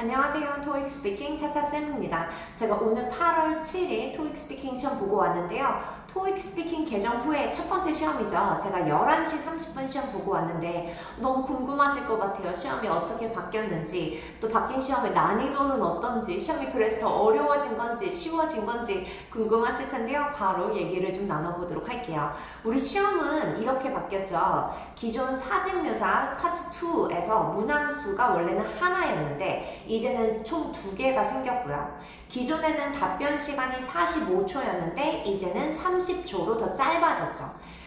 안녕하세요. 토익 스피킹 차차쌤입니다. 제가 오늘 8월 7일 토익 스피킹 시험 보고 왔는데요. 토익 스피킹 개정 후에 첫 번째 시험이죠. 제가 11시 30분 시험 보고 왔는데 너무 궁금하실 것 같아요. 시험이 어떻게 바뀌었는지, 또 바뀐 시험의 난이도는 어떤지, 시험이 그래서 더 어려워진 건지, 쉬워진 건지 궁금하실 텐데요. 바로 얘기를 좀 나눠보도록 할게요. 우리 시험은 이렇게 바뀌었죠. 기존 사진 묘사 파트 2에서 문항수가 원래는 하나였는데 이제는 총 두 개가 생겼고요. 기존에는 답변 시간이 45초였는데 이제는 30초로 더 짧아졌죠.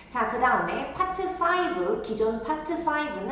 자, 그 다음에 파트 5, 기존 파트 5는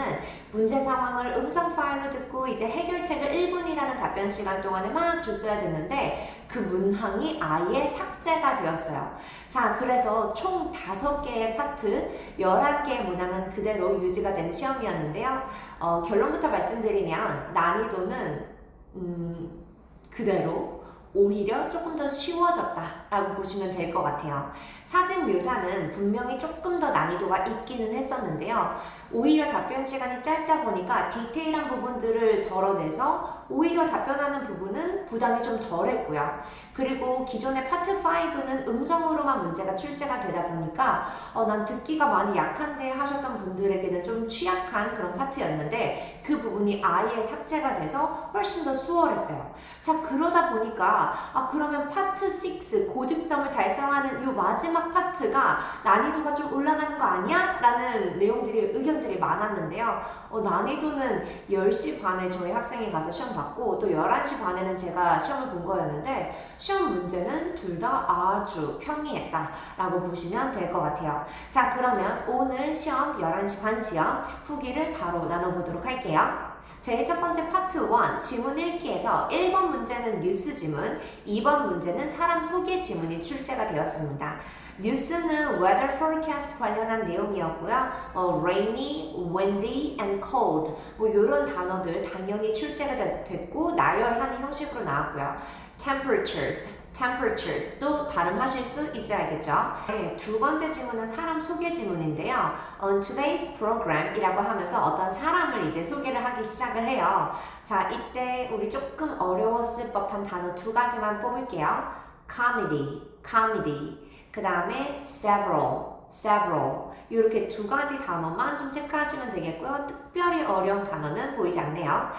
문제 상황을 음성 파일로 듣고 이제 해결책을 1분이라는 답변 시간 동안에 막 줬어야 됐는데 그 문항이 아예 삭제가 되었어요. 자, 그래서 총 5개의 파트, 11개의 문항은 그대로 유지가 된 시험이었는데요. 어, 결론부터 말씀드리면 난이도는 음, 그대로 오히려 조금 더 쉬워졌다 라고 보시면 될 것 같아요. 사진 묘사는 분명히 조금 더 난이도가 있기는 했었는데요. 오히려 답변 시간이 짧다 보니까 디테일한 부분들을 덜어내서 오히려 답변하는 부분은 부담이 좀 덜했고요. 그리고 기존의 파트 5는 음성으로만 문제가 출제가 되다 보니까 어, 난 듣기가 많이 약한데 하셨던 분들에게는 좀 취약한 그런 파트였는데 그 부분이 아예 삭제가 돼서 훨씬 더 수월했어요. 자 그러다 보니까 아 그러면 파트 6 고득점을 달성하는 이 마지막 파트가 난이도가 좀 올라가는 거 아니야? 라는 내용들이 의견들이 많았는데요. 어, 난이도는 10시 반에 저희 학생이 가서 시험 받고 또 11시 반에는 제가 시험을 본 거였는데 시험 문제는 둘 다 아주 평이했다 라고 보시면 될 것 같아요. 자 그러면 오늘 시험 11시 반 시험 후기를 바로 나눠보도록 할게요. 제일 첫 번째 파트 1 지문 읽기에서 1번 문제는 뉴스 지문, 2번 문제는 사람 소개 지문이 출제가 되었습니다. 뉴스는 weather forecast 관련한 내용이었고요. 어, rainy, windy, and cold 뭐 이런 단어들 당연히 출제가 되- 됐고 나열하는 형식으로 나왔고요. temperatures, temperatures도 발음하실 수 있어야겠죠. 네, 두 번째 질문은 사람 소개 질문인데요. On today's program이라고 하면서 어떤 사람을 이제 소개를 하기 시작을 해요. 자, 이때 우리 조금 어려웠을 법한 단어 두 가지만 뽑을게요. comedy, comedy. 그 다음에 several, several. 이렇게 두 가지 단어만 좀 체크하시면 되겠고요. 특별히 어려운 단어는 보이지 않네요.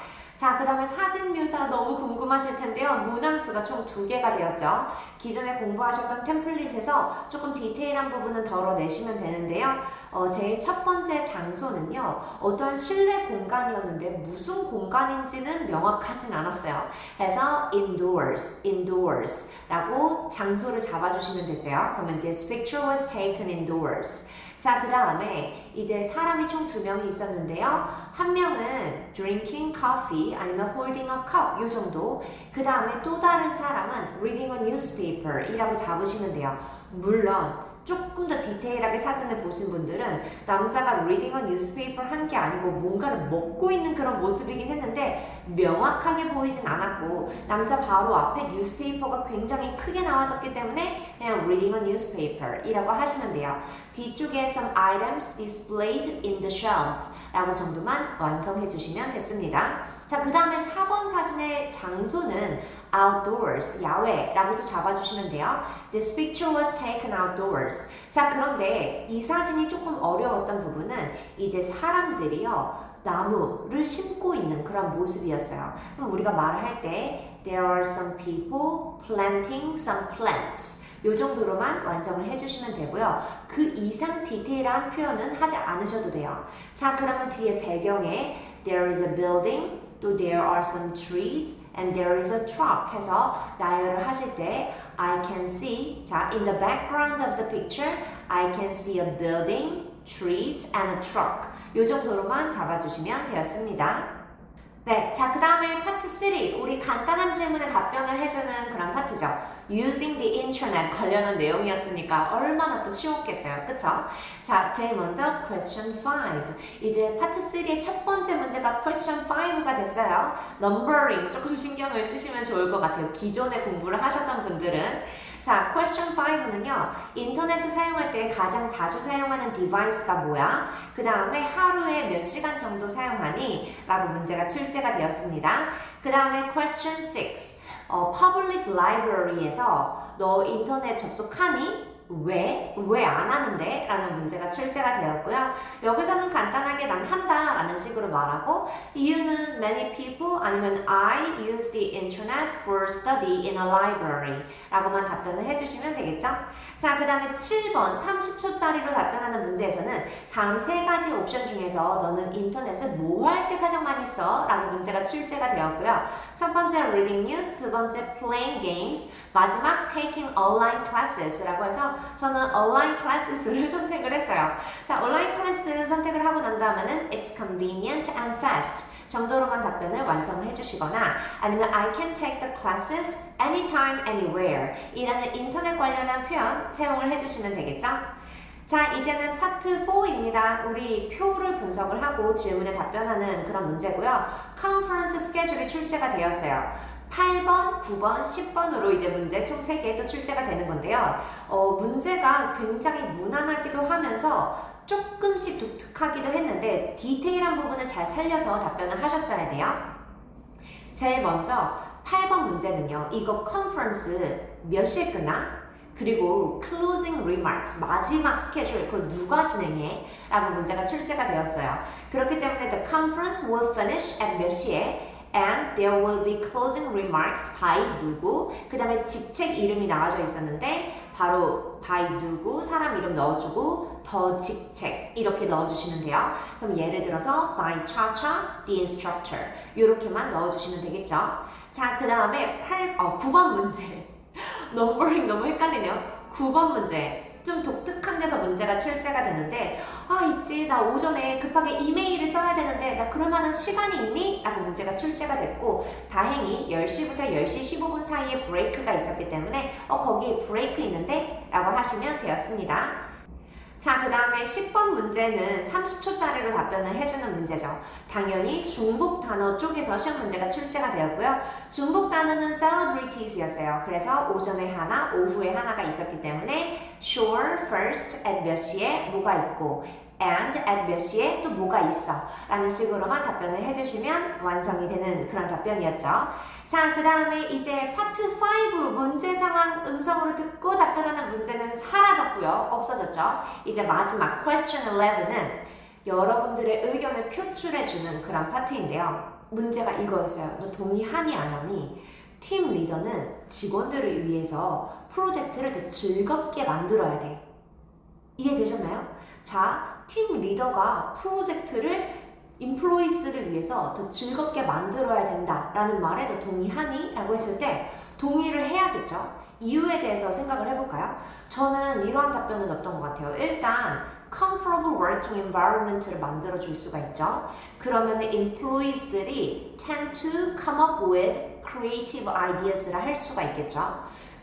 자, 그 다음에 사진 묘사 너무 궁금하실 텐데요. 문항수가 총 두 개가 되었죠. 기존에 공부하셨던 템플릿에서 조금 디테일한 부분은 덜어내시면 되는데요. 어, 제일 첫 번째 장소는요. 어떠한 실내 공간이었는데 무슨 공간인지는 명확하진 않았어요. 그래서 indoors, indoors 라고 장소를 잡아주시면 되세요. 그러면 this picture was taken indoors. 자, 그 다음에 이제 사람이 총 두 명이 있었는데요. 한 명은 drinking coffee 아니면 holding a cup 요 정도. 그 다음에 또 다른 사람은 reading a newspaper 이라고 잡으시면 돼요. 물론 조금 더 디테일하게 사진을 보신 분들은 남자가 reading a newspaper 한 게 아니고 뭔가를 먹고 있는 그런 모습이긴 했는데 명확하게 보이진 않았고 남자 바로 앞에 newspaper가 굉장히 크게 나와졌기 때문에 그냥 reading a newspaper 이라고 하시면 돼요. 뒤쪽에 some items displayed in the shelves 라고 정도만 완성해 주시면 됐습니다. 자, 그 다음에 4번 사진의 장소는 outdoors, 야외라고도 잡아주시면 돼요. This picture was taken outdoors. 자, 그런데 이 사진이 조금 어려웠던 부분은 이제 사람들이요, 나무를 심고 있는 그런 모습이었어요. 그럼 우리가 말을 할 때, there are some people planting some plants. 요 정도로만 완성을 해주시면 되고요. 그 이상 디테일한 표현은 하지 않으셔도 돼요. 자, 그러면 뒤에 배경에 there is a building, 또 there are some trees, and there is a truck 해서 나열을 하실 때 I can see, 자, in the background of the picture, I can see a building, trees, and a truck. 요 정도로만 잡아주시면 되었습니다. 네, 자, 그 다음에 파트 3. 우리 간단한 질문에 답변을 해주는 그런 파트죠. Using the internet 관련한 내용이었으니까 얼마나 또 쉬웠겠어요. 그쵸? 자, 제일 먼저 question 5. 이제 파트 3의 첫 번째 문제가 question 5가 됐어요. Numbering 조금 신경을 쓰시면 좋을 것 같아요. 기존에 공부를 하셨던 분들은. 자, question 5는요. 인터넷을 사용할 때 가장 자주 사용하는 디바이스가 뭐야? 그 다음에 하루에 몇 시간 정도 사용하니? 라고 문제가 출제가 되었습니다. 그 다음에 question 6. 어, public library에서 너 인터넷 접속하니? 왜? 왜 안 하는데? 라는 문제가 출제가 되었고요. 여기서는 간단하게 난 한다 라는 식으로 말하고 이유는 many people 아니면 I use the internet for study in a library 라고만 답변을 해주시면 되겠죠? 자, 그 다음에 7번 30초짜리로 답변하는 문제에서는 다음 세 가지 옵션 중에서 너는 인터넷을 뭐 할 때 가장 많이 써? 라고 문제가 출제가 되었고요. 첫 번째 reading news, 두 번째 playing games, 마지막 taking online classes 라고 해서 저는 online classes를 선택을 했어요. 자, 온 다음에는 it's convenient and fast 정도로만 답변을 완성을 해주시거나 아니면 I can take the classes anytime, anywhere 이라는 인터넷 관련한 표현 사용을 해주시면 되겠죠? 자, 이제는 파트 4입니다. 우리 표를 분석을 하고 질문에 답변하는 그런 문제고요. 컨퍼런스 스케줄이 출제가 되었어요. 8번, 9번, 10번으로 이제 문제 총 3개 또 출제가 되는 건데요. 어, 문제가 굉장히 무난하기도 하면서 조금씩 독특하기도 했는데 디테일한 부분을 잘 살려서 답변을 하셨어야 돼요. 제일 먼저 8번 문제는요. 이거 컨퍼런스 몇 시에 끝나? 그리고 closing remarks 마지막 스케줄 그거 누가 진행해? 라고 문제가 출제가 되었어요. 그렇기 때문에 the conference will finish at 몇 시에 and there will be closing remarks by 누구 그 다음에 직책 이름이 나와져 있었는데 바로 by 누구 사람 이름 넣어주고 더 직책 이렇게 넣어주시면 돼요. 그럼 예를 들어서 by Cha-Cha the instructor 이렇게만 넣어주시면 되겠죠? 자 그 다음에 8, 어, 9번 문제. 넘버링 너무 헷갈리네요. 9번 문제 좀 독특한 데서 문제가 출제가 되는데 아 있지 나 오전에 급하게 이메일을 써야 되는데 나 그럴 만한 시간이 있니? 라고 문제가 출제가 됐고 다행히 10시부터 10시 15분 사이에 브레이크가 있었기 때문에 어 거기 브레이크 있는데? 라고 하시면 되었습니다 자, 그 다음에 10번 문제는 30초짜리로 답변을 해주는 문제죠. 당연히 중복 단어 쪽에서 시험 문제가 출제가 되었고요. 중복 단어는 celebrities였어요. 그래서 오전에 하나, 오후에 하나가 있었기 때문에 sure, first, at 몇 시에 뭐가 있고 and at 몇 시에 또 뭐가 있어 라는 식으로만 답변을 해주시면 완성이 되는 그런 답변이었죠. 자, 그 다음에 이제 파트 5 문제 상황 음성으로 듣고 답변하는 문제는 사라졌고요. 없어졌죠. 이제 마지막 question 11은 여러분들의 의견을 표출해주는 그런 파트인데요. 문제가 이거였어요. 너 동의하니 안 하니? 팀 리더는 직원들을 위해서 프로젝트를 더 즐겁게 만들어야 돼. 이해되셨나요? 자, 팀 리더가 프로젝트를 인플로이스를 위해서 더 즐겁게 만들어야 된다라는 말에 너 동의하니? 라고 했을 때 동의를 해야겠죠. 이유에 대해서 생각을 해볼까요? 저는 이러한 답변은 어떤 것 같아요. 일단 comfortable working environment를 만들어 줄 수가 있죠. 그러면 employees들이 tend to come up with creative ideas를 할 수가 있겠죠.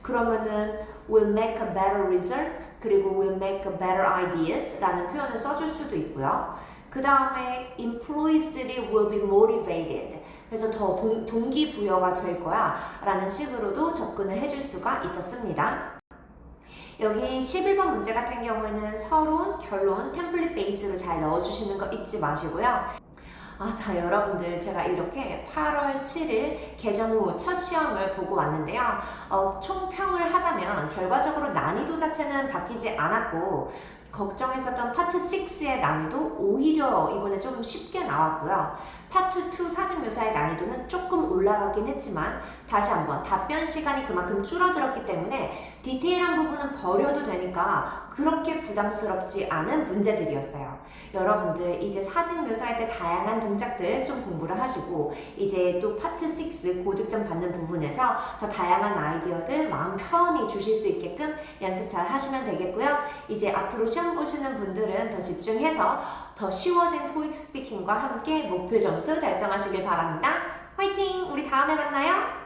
그러면은 will make a better result 그리고 will make a better ideas 라는 표현을 써줄 수도 있고요. 그 다음에 employees들이 will be motivated 그래서 더 동, 동기부여가 될 거야 라는 식으로도 접근을 해줄 수가 있었습니다. 여기 11번 문제 같은 경우에는 서론, 결론, 템플릿 베이스로 잘 넣어주시는 거 잊지 마시고요. 아, 자, 여러분들, 제가 이렇게 8월 7일 개정 후 첫 시험을 보고 왔는데요. 어, 총평을 하자면, 결과적으로 난이도 자체는 바뀌지 않았고, 걱정했었던 파트 6의 난이도 오히려 이번에 좀 쉽게 나왔고요. 파트 2 사진 묘사의 난이도는 조금 올라가긴 했지만 다시 한번 답변 시간이 그만큼 줄어들었기 때문에 디테일한 부분은 버려도 되니까 그렇게 부담스럽지 않은 문제들이었어요. 여러분들 이제 사진 묘사할 때 다양한 동작들 좀 공부를 하시고 이제 또 파트 6 고득점 받는 부분에서 더 다양한 아이디어들 마음 편히 주실 수 있게끔 연습 잘 하시면 되겠고요. 이제 앞으로 시험 보시는 분들은 더 집중해서 더 쉬워진 토익 스피킹과 함께 목표 점수 달성하시길 바랍니다. 화이팅! 우리 다음에 만나요.